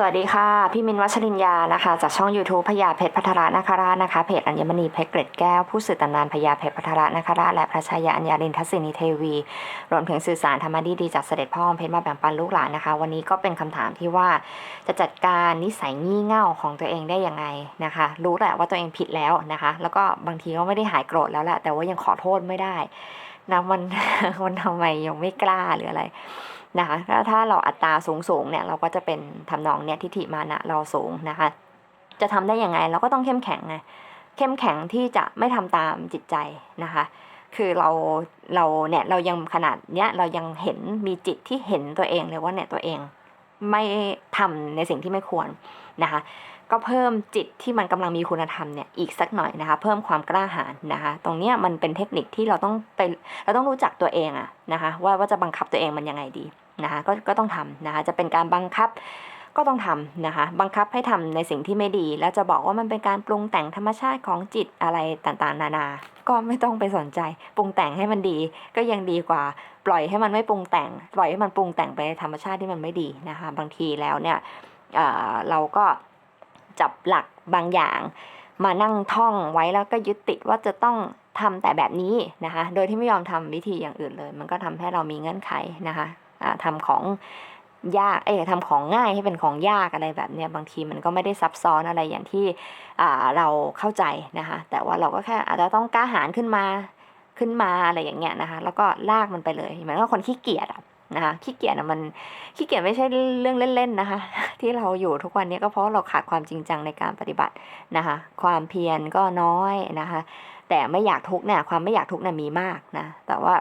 สวัสดีค่ะ พี่มินวัชรินยานะคะ จากช่อง YouTube พญาเพชรพัทระนาคราชนะคะ เพจอัญมณีเพชรเกร็ดแก้ว ผู้สื่อตำนานพญาเพชรพัทระนาคราชและพระชายาอัญญาลินทศินีเทวี รวมถึงสื่อสารธรรมดีดีจากเสด็จพ่อเพชรมาแบ่งปันลูกหลานนะคะ วันนี้ก็เป็นคำถามที่ว่าจะจัดการนิสัยงี่เง่าของตัวเองได้ยังไงนะคะ รู้แหละว่าตัวเองผิดแล้วนะคะ แล้วก็บางทีก็ไม่ได้หายโกรธแล้วแหละแต่ว่ายังขอโทษไม่ได้นะมันมันทำไมยังไม่กล้าหรืออะไร นะคะถ้าถ้าเราอัตราสูงสูงๆเนี่ยเราก็จะเป็นทำนองเนี่ยทิฏฐิมานะเราสูงนะคะ จะทำได้ยังไงเราก็ต้องเข้มแข็งไงเข้มแข็งที่จะไม่ทำตามจิตใจนะคะ คือเราเราเนี่ยเรายังขนาดเนี้ยเรายังเห็นมีจิตที่เห็นตัวเองเลยว่าเนี่ยตัวเองไม่ทำในสิ่งที่ไม่ควรนะคะ ก็เพิ่มจิตที่มันกำลังมีคุณธรรมเนี่ยอีกสักหน่อยนะคะ เพิ่มความกล้าหาญนะคะ ตรงเนี้ยมันเป็นเทคนิคที่เราต้องไปเราต้องรู้จักตัวเองอะนะคะว่าว่าจะบังคับตัวเองมันยังไงดีนะคะก็ก็ต้องทำนะคะจะเป็นการบังคับก็ต้องทำนะคะ บังคับให้ทำในสิ่งที่ไม่ดี แล้วจะบอกว่ามันเป็นการปรุงแต่งธรรมชาติของจิตอะไรต่างๆ นานา ก็ไม่ต้องไปสนใจ ปรุงแต่งให้มันดี ก็ยังดีกว่า ปล่อยให้มันไม่ปรุงแต่ง ปล่อยให้มันปรุงแต่งไปในธรรมชาติที่มันไม่ดีนะคะ บางทีแล้วเนี่ยเเราก็ จับหลักบางอย่าง มานั่งท่องไว้แล้วก็ยึดติดว่าจะต้องทำแต่แบบนี้นะคะ โดยที่ไม่ยอมทำวิธีอย่างอื่นเลย มันก็ทำให้เรามีเงื่อนไขนะคะอ่าทำของยาก เอ้ยทำของง่ายให้เป็นของยากอะไรแบบเนี้ย บางทีมันก็ไม่ได้ซับซ้อนอะไรอย่างที่เราเข้าใจนะคะ แต่ว่าเราก็แค่อาจจะต้องกล้าหาญขึ้นมา ขึ้นมาอะไรอย่างเงี้ยนะคะ แล้วก็ลากมันไปเลย เหมือนกับคนขี้เกียจอะ นะคะขี้เกียจอะมันขี้เกียจไม่ใช่เรื่องเล่นๆนะคะ ที่เราอยู่ทุกวันนี้ก็เพราะเราขาดความจริงจังในการปฏิบัตินะคะ ความเพียรก็น้อยนะคะ แต่ไม่อยากทุกเนี่ยความไม่อยากทุกเนี่ยมีมากนะแต่ว่า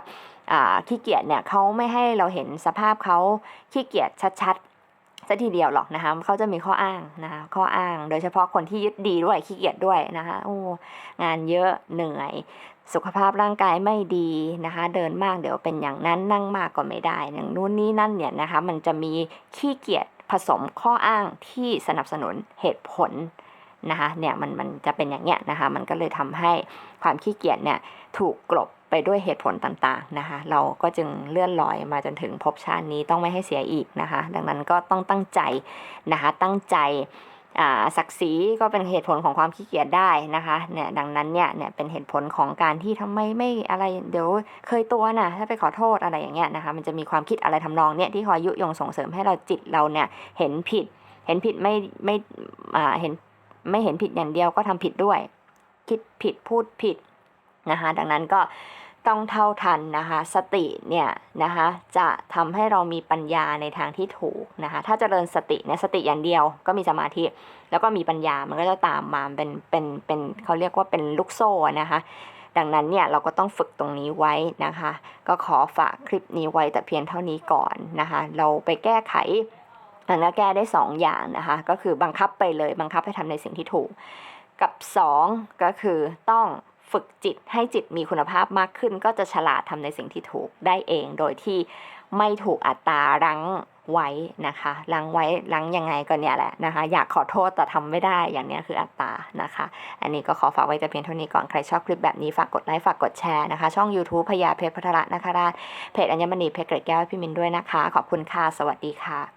อ่าขี้เกียจเนี่ยเขาไม่ให้เราเห็นสภาพเขาขี้เกียจชัด ๆสัทีเดียวหรอกนะคะเขาจะมีข้ออ้างนะคะข้ออ้าง โดยเฉพาะคนที่ยึดดีด้วยขี้เกียจด้วยนะคะโอ้งานเยอะเหนื่อย สุขภาพร่างกายไม่ดีนะคะ เดินมากเดี๋ยวเป็นอย่างนั้นนั่งมากก็ไม่ได้ อย่างนู้นนี่นั่นเนี่ยนะคะมันจะมีขี้เกียจผสมข้ออ้างที่สนับสนุนเหตุผลนะคะเนี่ยมันมันจะเป็นอย่างเงี้ยนะคะมันก็เลยทำให้ความขี้เกียจเนี่ยถูกกลบ ไปด้วยเหตุผลต่างๆนะคะ เราก็จึงเลื่อนลอยมาจนถึงภพชาตินี้ต้องไม่ให้เสียอีกนะคะ ดังนั้นก็ต้องตั้งใจนะคะตั้งใจศักดิ์ศรีก็เป็นเหตุผลของความขี้เกียจได้นะคะเนี่ยดังนั้นเนี่ยเนี่ยเป็นเหตุผลของการที่ทำไมไม่อะไรเดี๋ยวเคยตัวนะถ้าไปขอโทษอะไรอย่างเงี้ยนะคะมันจะมีความคิดอะไรทำนองเนี่ยที่คอยยุยงส่งเสริมให้เราจิตเราเนี่ยเห็นผิด เห็นผิดไม่ไม่เห็นไม่เห็นผิดอย่างเดียวก็ทำผิดด้วย คิดผิดพูดผิด นะคะดังนั้นก็ต้องเท่าทันนะคะสติเนี่ยนะคะจะทำให้เรามีปัญญาในทางที่ถูกนะคะถ้าเจริญสติเนี่ยสติอย่างเดียวก็มีสมาธิแล้วก็มีปัญญามันก็จะตามมาเป็นเป็นเป็นเขาเรียกว่าเป็นลูกโซ่นะคะดังนั้นเนี่ยเราก็ต้องฝึกตรงนี้ไว้นะคะ ก็ขอฝากคลิปนี้ไว้แต่เพียงเท่านี้ก่อนนะคะ เราไปแก้ไขมันก็แก้ได้สองอย่างนะคะ ก็คือบังคับไปเลยบังคับให้ทำในสิ่งที่ถูก กับสองก็คือต้อง ฝึกจิตให้จิตมีคุณภาพมากขึ้น ก็จะฉลาดทำในสิ่งที่ถูกได้เอง โดยที่ไม่ถูกอัตรารั้งไว้นะคะรั้งไว้รั้งยังไงก็เนี่ยแหละนะคะ อยากขอโทษแต่ทำไม่ได้อย่างนี้คืออัตตานะคะ อันนี้ก็ขอฝากไว้แต่เพียงเท่านี้ก่อนใครชอบคลิปแบบนี้ฝากกดไลค์ฝากกดแชร์นะคะ ช่อง YouTube พญาเพชรพัทระนะคะเพจอัญมณีเพชรเกรดแก้วพี่มินด้วยนะคะ ขอบคุณค่ะสวัสดีค่ะ